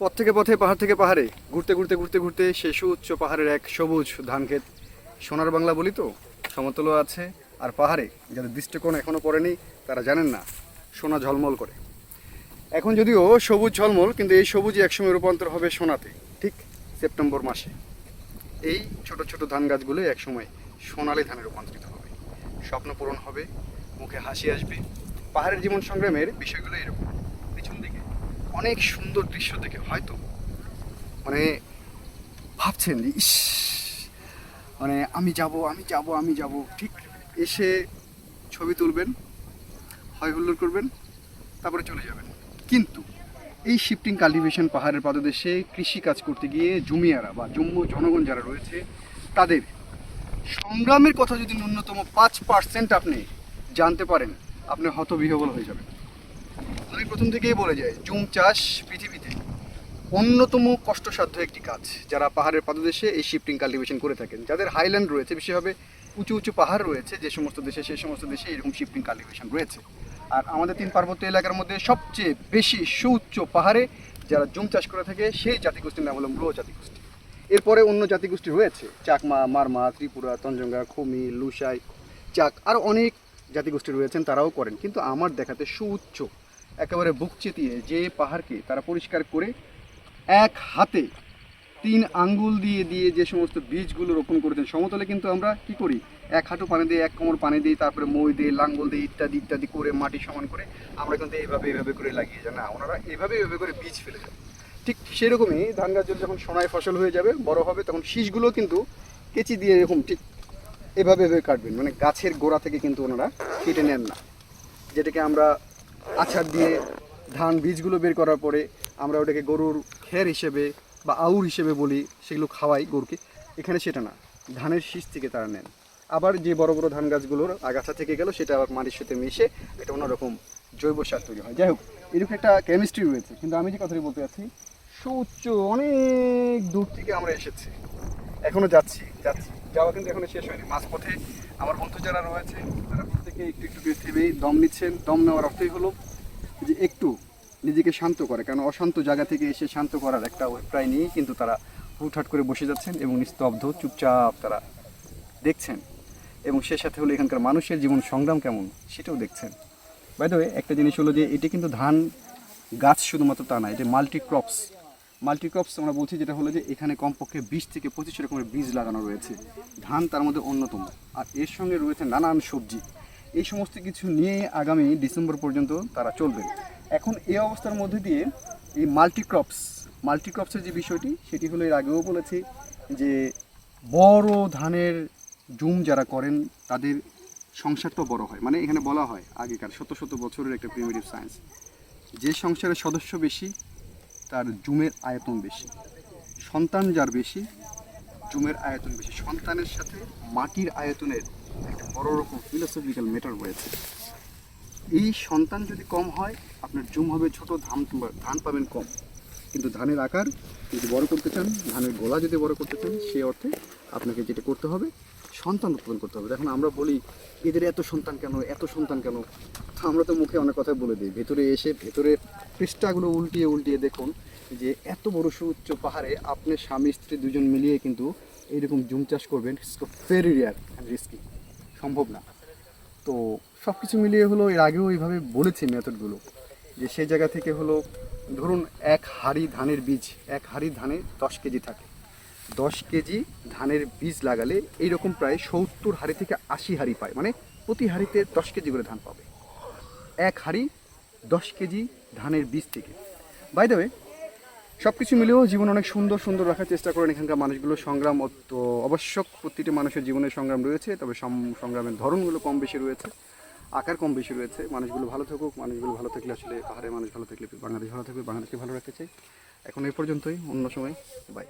পথ থেকে পথে, পাহাড় থেকে পাহাড়ে, ঘুরতে ঘুরতে ঘুরতে ঘুরতে সে সুউচ্চ পাহাড়ের এক সবুজ ধান ক্ষেত সোনার বাংলা বলি তো, সমতলও আছে, আর পাহাড়ে যাদের দৃষ্টিকোণ এখনও পড়েনি, তারা জানেন না, সোনা ঝলমল করে। এখন যদিও সবুজ ঝলমল, কিন্তু এই সবুজই একসময় রূপান্তর হবে সোনাতে, ঠিক সেপ্টেম্বর মাসে। এই ছোট ছোট ধান গাছগুলো একসময় সোনালি ধানে রূপান্তরিত হবে। স্বপ্ন পূরণ হবে, মুখে হাসি আসবে, পাহাড়ের জীবন সংগ্রামের বিষয়গুলো এরকম। অনেক সুন্দর দৃশ্য দেখে, হয়তো। মানে ভাবছেন যে ইস মানে আমি যাব আমি যাব আমি যাব। ঠিক এসে ছবি তুলবেন, হয় হুল্লোড় করবেন, তারপরে চলে যাবেন। কিন্তু এই শিফটিং কাল্টিভেশন পাহাড়ের পাদদেশে কৃষি কাজ করতে গিয়ে জমিয়ারা বা জম্মু জনগণ যারা রয়েছে, তাদের সংগ্রামের কথা যদি ন্যূনতম পাঁচ পার্সেন্ট আপনি জানতে পারেন, আপনি হতবিহবল হয়ে যাবেন। আমি প্রথম থেকেই বলে যাই জুম চাষ পৃথিবীতে। অন্যতম কষ্টসাধ্য একটি কাজ, যারা পাহাড়ের পাদদেশে এই শিফটিং কাল্টিভেশন করে থাকেন, যাদের হাইল্যান্ড রয়েছে, বিশেষভাবে উঁচু উঁচু পাহাড় রয়েছে, যে সমস্ত দেশে সেই সমস্ত দেশে এরকম শিফটিং কাল্টিভেশন রয়েছে। আর আমাদের তিন পার্বত্য এলাকার মধ্যে সবচেয়ে বেশি সুউচ্চ পাহাড়ে যারা জুম চাষ করে থাকে, সেই জাতিগোষ্ঠীর নাম হলো মৃহ জাতিগোষ্ঠী। এরপরে অন্য জাতিগোষ্ঠী রয়েছে, চাকমা, মারমা, ত্রিপুরা, তঞ্জঙ্গা, খুমি লুসাই চাক, আর অনেক জাতিগোষ্ঠী রয়েছেন, তারাও করেন। কিন্তু আমার দেখাতে সুউচ্চ একেবারে বুক চেতিয়ে যে পাহাড়কে তারা পরিষ্কার করে এক হাতে তিন আঙ্গুল দিয়ে দিয়ে যে সমস্ত বীজগুলো রোপণ করেছেন, সমতলে কিন্তু আমরা কি করি? এক হাঁটু পানি দিয়ে, এক কোমর পানি দিই তারপরে মই দিয়ে, লাঙ্গল দিয়ে ইত্যাদি ইত্যাদি করে, মাটি সমান করে আমরা কিন্তু এইভাবে এইভাবে করে লাগিয়ে যাই না, ওনারা এইভাবে এইভাবে করে বীজ ফেলে যায় ঠিক সেরকমই ধান গাছ যখন সোনায় ফসল হয়ে যাবে, বড় হবে, তখন শীষগুলো কিন্তু কেচি দিয়ে এরকম ঠিক এভাবে এভাবে কাটবেন। মানে গাছের গোড়া থেকে কিন্তু ওনারা কেটে নেন না। যেটাকে আমরা আছাড় দিয়ে ধান বীজগুলো বের করার পরে আমরা ওটাকে গরুর খের হিসেবে বা আউর হিসেবে বলি, সেগুলো খাওয়াই গরুকে। এখানে সেটা না, ধানের শীষ থেকে তারা নেন। আবার যে বড় বড় ধান গাছগুলোর আগাছা থেকে গেল, সেটা আবার মাটির সাথে মিশে এটা অন্যরকম জৈব সার তৈরি হয়। যাই হোক এরকম একটা কেমিস্ট্রি রয়েছে। কিন্তু আমি যে কথাটি বলতে চাচ্ছি সুউচ্চ অনেক দূর থেকে আমরা এসেছি। এখনও যাচ্ছি যাচ্ছি। যাওয়া কিন্তু এখনও শেষ হয়নি। মাঝপথে আমার বন্ধু যারা রয়েছে, তারা প্রত্যেকে একটু একটু করে থেমেই দম নিচ্ছেন। দম নেওয়ার অর্থই হলো যে একটু নিজেকে শান্ত করে, কারণ অশান্ত জায়গা থেকে এসে শান্ত করার একটা অভিপ্রায় নিয়েই কিন্তু তারা হুটহাট করে বসে যাচ্ছেন এবং নিস্তব্ধ, চুপচাপ তারা দেখছেন। এবং সে সাথে হলো এখানকার মানুষের জীবন সংগ্রাম কেমন সেটাও দেখছেন। বাই দ্য একটা জিনিস হলো যে এটি কিন্তু ধান গাছ শুধুমাত্র তা না, এটা মাল্টি ক্রপস মাল্টি ক্রপস আমরা বলছি যেটা হলো যে এখানে কমপক্ষে বিশ থেকে পঁচিশ রকমের বীজ লাগানো রয়েছে। ধান তার মধ্যে অন্যতম। আর এর সঙ্গে রয়েছে নানান সবজি। এই সমস্ত কিছু নিয়ে আগামী ডিসেম্বর পর্যন্ত তারা চলবে। এখন এই অবস্থার মধ্যে দিয়ে এই মাল্টিক্রপস, মাল্টিক্রপসের যে বিষয়টি, সেটি হলো এর আগেও বলেছি যে বড় ধানের জুম যারা করেন, তাদের সংসারটাও বড় হয়। মানে এখানে বলা হয় আগেকার শত শত বছরের একটা প্রিমিটিভ সায়েন্স যে সংসারের সদস্য বেশি তার জুমের আয়তন বেশি। সন্তান যার বেশি, জুমের আয়তন বেশি। সন্তানের সাথে মাটির আয়তনের একটা বড় রকম ফিলোসফিক্যাল ম্যাটার রয়েছে। এই সন্তান যদি কম হয়, আপনার জুম হবে ছোট, ধান ধান পাবেন কম। কিন্তু ধানের আকার যদি বড় করতে চান, ধানের গোলা যদি বড় করতে চান সেই অর্থে আপনাকে যেটা করতে হবে, সন্তান উৎপাদন করতে হবে। দেখুন, আমরা বলি, এদের এত সন্তান কেন, এত সন্তান কেন? আমরা তো মুখে অনেক কথা বলে দিই। ভেতরে এসে, ভেতরে পৃষ্ঠাগুলো উল্টিয়ে উল্টিয়ে দেখুন যে, এত বড় সুউচ্চ পাহাড়ে আপনি স্বামী, স্ত্রী দুজন মিলিয়ে কিন্তু এইরকম জুম চাষ করবেন। ভেরি রেয়ার অ্যান্ড রিস্কি সম্ভব না। তো সব কিছু মিলিয়ে হলো, এর আগেও এইভাবে বলেছি মেথডগুলো যে সেই জায়গা থেকে হলো ধরুন এক হাড়ি ধানের বীজ, এক হাড়ি ধানে দশ কেজি থাকে। দশ কেজি ধানের বীজ লাগালে এইরকম প্রায় সত্তর হাড়ি থেকে আশি হাড়ি পায় মানে প্রতি হাড়িতে দশ কেজি করে ধান পাবে। এক হাড়ি দশ কেজি ধানের বীজ থেকে। বাই দ্য সব কিছু মিলেও জীবন অনেক সুন্দর সুন্দর রাখার চেষ্টা করেন এখানকার মানুষগুলো। সংগ্রাম অত আবশ্যক, প্রতিটি মানুষের জীবনের সংগ্রাম রয়েছে, তবে সংগ্রামের ধরনগুলো কম বেশি রয়েছে। আকার কম বেশি রয়েছে। মানুষগুলো ভালো থাকুক, মানুষগুলো ভালো থাকলে আসলে পাহাড়ে মানুষ ভালো থাকলে বাংলাদেশ ভালো থাকবে, বাংলাদেশকে ভালো রাখতে চাই। এখন এই পর্যন্তই, অন্য সময় বাই